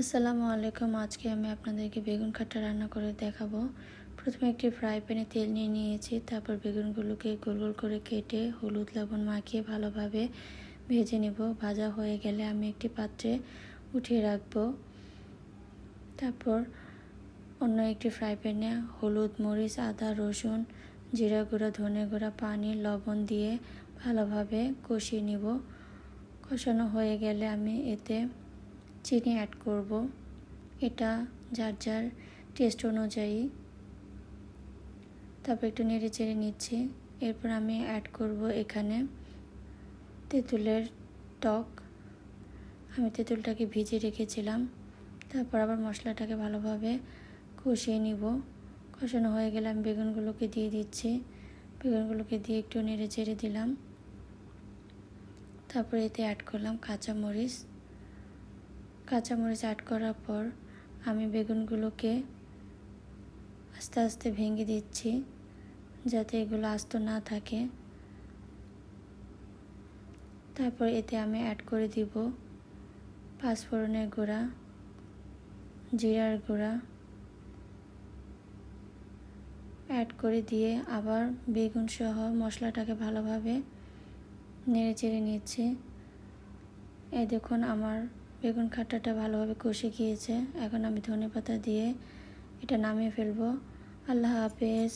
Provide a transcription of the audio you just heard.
আসসালামু আলাইকুম। আজকে আমি আপনাদেরকে বেগুন খাট্টা রান্না করে দেখাবো। প্রথমে একটি ফ্রাই প্যানে তেল নিয়ে নিয়েছি, তারপর বেগুনগুলোকে গোল গোল করে কেটে হলুদ লবণ মাখিয়ে ভালোভাবে ভেজে নেব। ভাজা হয়ে গেলে আমি একটি পাত্রে উঠিয়ে রাখব। তারপর অন্য একটি ফ্রাই প্যানে হলুদ, মরিচ, আদা, রসুন, জিরা গুঁড়া, ধনে গুঁড়া, পানি, লবণ দিয়ে ভালোভাবে কষিয়ে নিব। কষানো হয়ে গেলে আমি এতে চিনি অ্যাড করব। এটা যার যার টেস্ট অনুযায়ী। তারপর একটু নেড়ে চেড়ে নিচ্ছি। এরপর আমি অ্যাড করব এখানে তেঁতুলের টক। আমি তেঁতুলটাকে ভিজে রেখেছিলাম। তারপর আবার মশলাটাকে ভালোভাবে কষিয়ে নিব। কষানো হয়ে গেলে আমি বেগুনগুলোকে দিয়ে দিচ্ছি। বেগুনগুলোকে দিয়ে একটু নেড়ে চেড়ে দিলাম। তারপরে এতে অ্যাড করলাম কাঁচামরিচ। কাঁচামরিচ অ্যাড করার পর আমি বেগুনগুলোকে আস্তে আস্তে ভেঙে দিচ্ছি যাতে এগুলো আস্ত না থাকে। তারপর এতে আমি অ্যাড করে দিব পাঁচফোড়নের গুঁড়া, জিরার গুঁড়া। অ্যাড করে দিয়ে আবার বেগুন সহ মশলাটাকে ভালোভাবে নেড়ে চেড়ে নিচ্ছি। এই দেখুন আমার বেগুন খাটাটা ভালোভাবে কষে গিয়েছে। এখন আমি ধনে পাতা দিয়ে এটা নামিয়ে ফেলব। আল্লাহ হাফেজ।